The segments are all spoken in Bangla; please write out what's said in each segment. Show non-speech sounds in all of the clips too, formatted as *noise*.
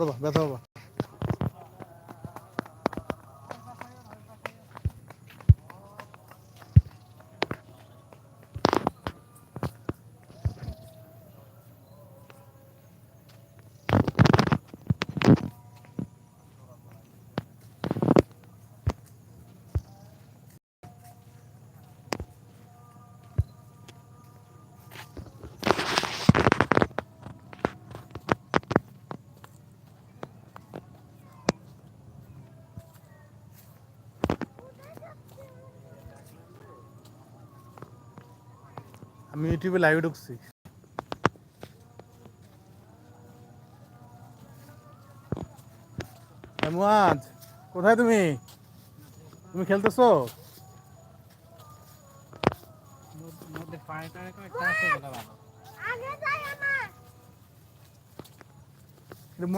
দাও ব্যথা বাবা আমি ইউটিউবে লাইভে ঢুকছি। মুয়াজ কোথায় তুমি? তুমি খেলতেছো?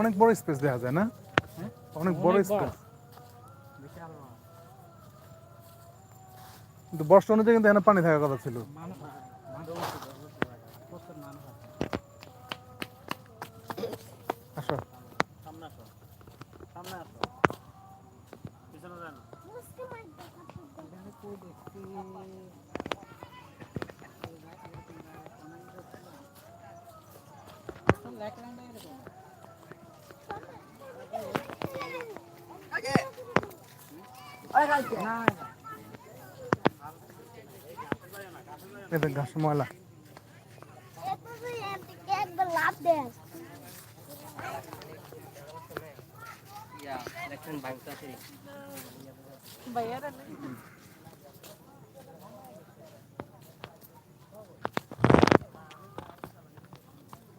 অনেক বড় স্পেস দেখা যায় না? অনেক বড় স্পেস কিন্তু বর্ষা অনুযায়ী কিন্তু এখানে পানি থাকার কথা ছিল মানুষ মানুষ অবশ্যই অবশ্যই ভালো। প্রচুর মানুষ আছে। আসো সামনে আসো। সামনে আসো। পিছনে যায় না। কই দেখছি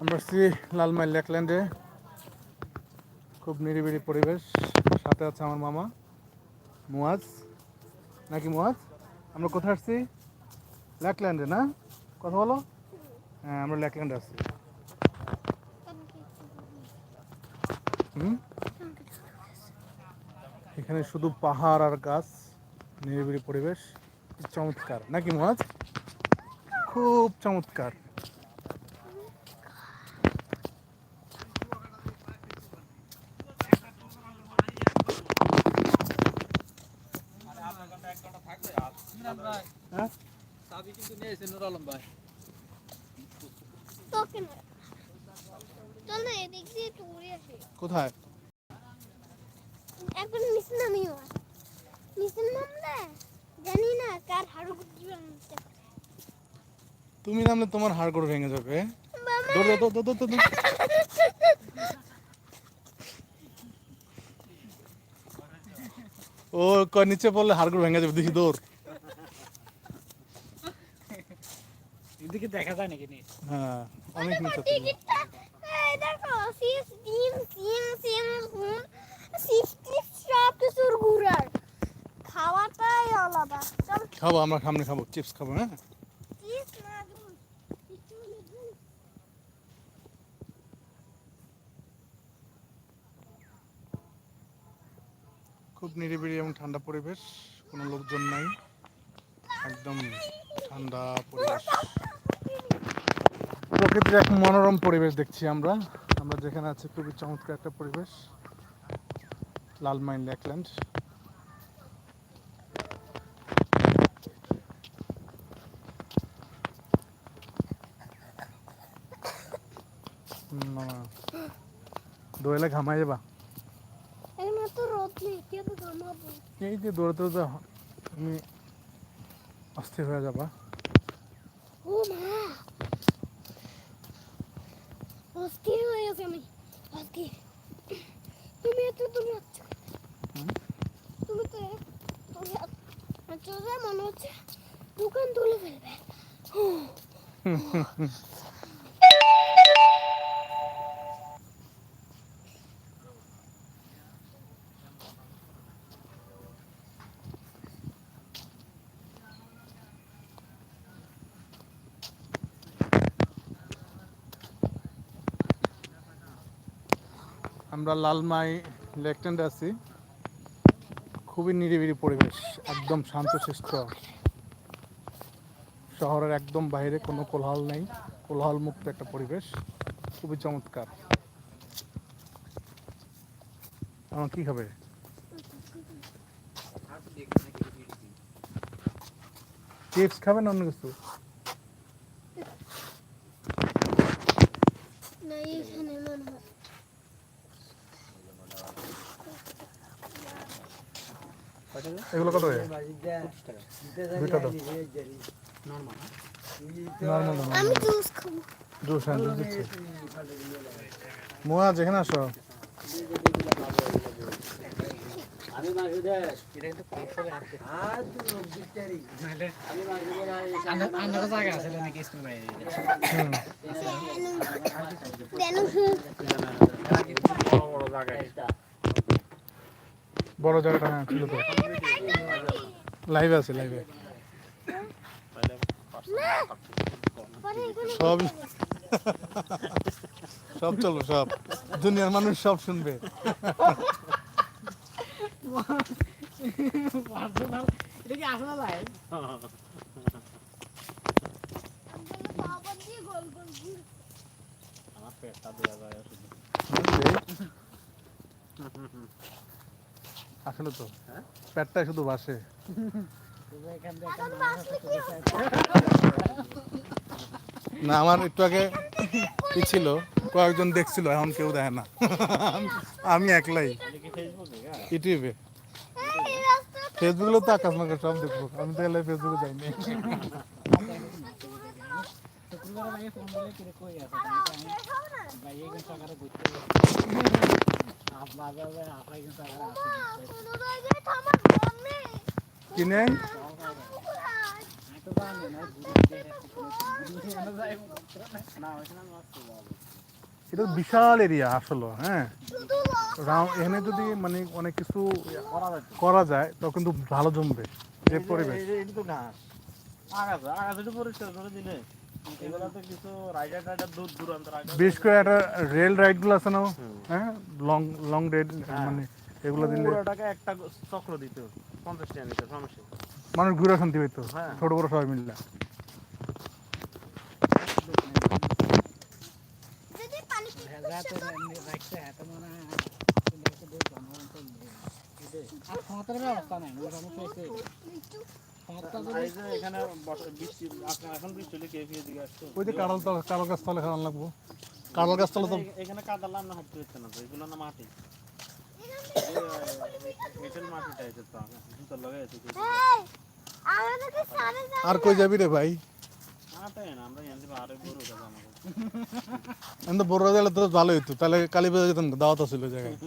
আমরা আসছি লালমাই লেকল্যান্ডে খুব নিরিবিলি পরিবেশ। সাথে আছে আমার মামা, মুয়াজ। নাকি মুয়াজ? আমরা কোথায় আসছি? লেকল্যান্ডে না? কথা বলো। হ্যাঁ আমরা লেকল্যান্ডে আসছি হুম? এখানে শুধু পাহাড় আর গাছ নিরিবিলি পরিবেশ। চমৎকার। নাকি মুয়াজ খুব চমৎকার। হ্যাঁ চাবি কিন্তু নিয়েছে নুর আলম ভাই তোকে না চল না এদিক দিয়ে একটু ঘুরে আসি কোথায় একবার নিচে নামিও নিচে নামলে জানি না কার হাড়ু দিবে তুমি নামলে তোমার হাড় করে ভেঙে যাবে দৌড় দৌড় দৌড় দৌড় দৌড় ও কয় নিচে পড়লে হাড় করে ভেঙে যাবে দেখি দৌড় এদিকে দেখা যায় নাকি হ্যাঁ অনেক নিচে দেখো সিস ডিম সিম সিম সব কিছুর ঘুরার খাওয়াটাই আলাদা খাব আমরা সামনে খাব। চিপস খাব হ্যাঁ? খুব নিরিবিড়ি এবং ঠান্ডা পরিবেশ কোনো লোকজন নাই। একদম ঠান্ডা পরিবেশ। প্রকৃতির এক মনোরম পরিবেশ দেখছি আমরা। আমরা যেখানে আছি খুবই চমৎকার একটা পরিবেশ। লালমাইন লেকল্যান্ড দোয়েলে ঘামাই যাবা এই যে দৌড়াতে দৌড়াতে তুমি অস্থির হয়ে যাবা। ও মা। অস্থির হয়ে গেছে আমি। অস্থির তুমি এত যাচ্ছ তুমি তো চলে মনে হচ্ছে দোকান তুলে ফেলবে। আমরা লালমাই লেকট্যান্ডে আছি। খুবই নিরিবিলি পরিবেশ, একদম শান্ত শান্তশিষ্ট। শহরের একদম বাইরে কোনো কোলাহল নেই, কোলাহল মুক্ত একটা পরিবেশ, খুবই চমৎকার। আমার কি হবে? চিপস খাবে না অন্য কিছু? না এখানে মনে হয় এগুলো কত করে দুইটা দাও। নর্মাল নর্মাল আমি জুস খাব। জুস হ্যাঁ জুস দিচ্ছি। মোয়া যেখানে আসো। আমি বড় জায়গাটা হ্যাঁ ছিল তো। লাইভে আছে লাইভে সব সব চলবে সব। দুনিয়ার মানুষ সব শুনবে। এটা কি আসলে লাইভ আমার পেটটা দেওয়া যায় *laughs* আসলে তো পেটটাই শুধু বাসে। না আমার একটু আগে কি ছিল কয়েকজন দেখছিল এখন কেউ দেখে না। আমি একলাই। ইউটিউবে। ফেসবুকে তো আকাশ মাকাশ সব দেখব আমি তো এলাই ফেসবুকে যাইনি শুক্রবার আগে ফোন দিলে কিরে কই আছে? কোনো? এটা বিশাল এরিয়া আসলে হ্যাঁ। এখানে যদি মানে অনেক কিছু করা করা যায় তো কিন্তু ভালো জমবে যে পরিবেশ। পরিষ্কার করে একটা রেল রাইডগুলো আছে না? হ্যাঁ? লং লং রাইড মানে এগুলো দিলে পুরোটাকে একটা চক্র দিতে হবে। পঞ্চাশ টাকা নিতে সমস্যা মানুষ ঘুরে শান্তি পেতো হ্যাঁ। ছোট বড় সবাই মিললে। যদি পানি একটু এই যে ওই যে গাছ তলে খাওয়ান লাগবো। গাছ তলে তো এখানে কাদালাম না হাঁটতে হচ্ছে না তো এগুলো না মাটি। আর কই যাবি রে ভাই? আটাই না আমরা এনজি আরে বড় গেলে তো ভালো হইতো তাহলে কালী পুজো যেতাম দাওয়াত ছিল জায়গায়। *laughs*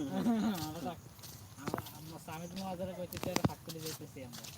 আমরা।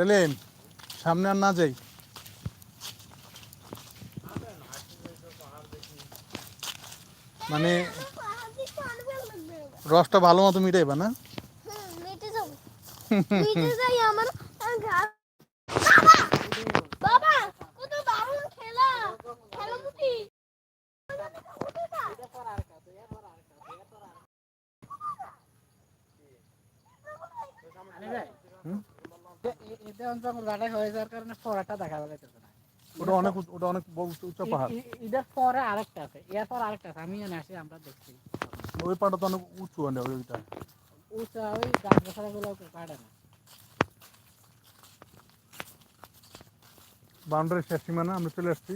সেলিম সামনে আর না যাই মানে। রসটা ভালো মতো মিটাইবা না হুম, মিটে যাব। মিটে যাই আমার আমার ঘা- বাবা! বাবা, কত দারুণ খেলা। খেলামুটি। হুম? এটা অঞ্চল গাড়াই হয়ে যাওয়ার কারণে ফরাটা দেখা যাইতেছে না ওটা অনেক উঁচু- ওটা অনেক বড় উঁচু- উঁচু পাহাড় এ- এ- এটার পরে আরেকটা আছে এর পর আরেকটা আছে আমি এখানে আসি আমরা দেখছি ওই পাহাড়টা তো অনেক উঁচু মানে ওইটা উঁচা ওই গাছ গাছালা গুলো কাটে না বাউন্ডারি শেষ সীমানা আমরা চলে আসছি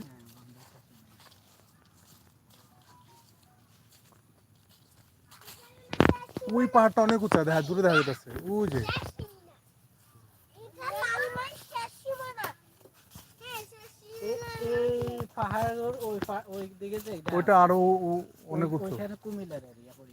ওই পাহাড়টা অনেক উঁচা দেখা দূরে দেখা যাচ্ছে ওই যে এটা লালমাই শেষ সীমানা। হ্যাঁ, শেষ এ- সীমানা। এই পাহাড়ের ওই ওই দিকে যে এটা, ওইটা আরও অনেক ওই- উঁচু ওইখানে কুমিল্লার এরিয়া পড়ে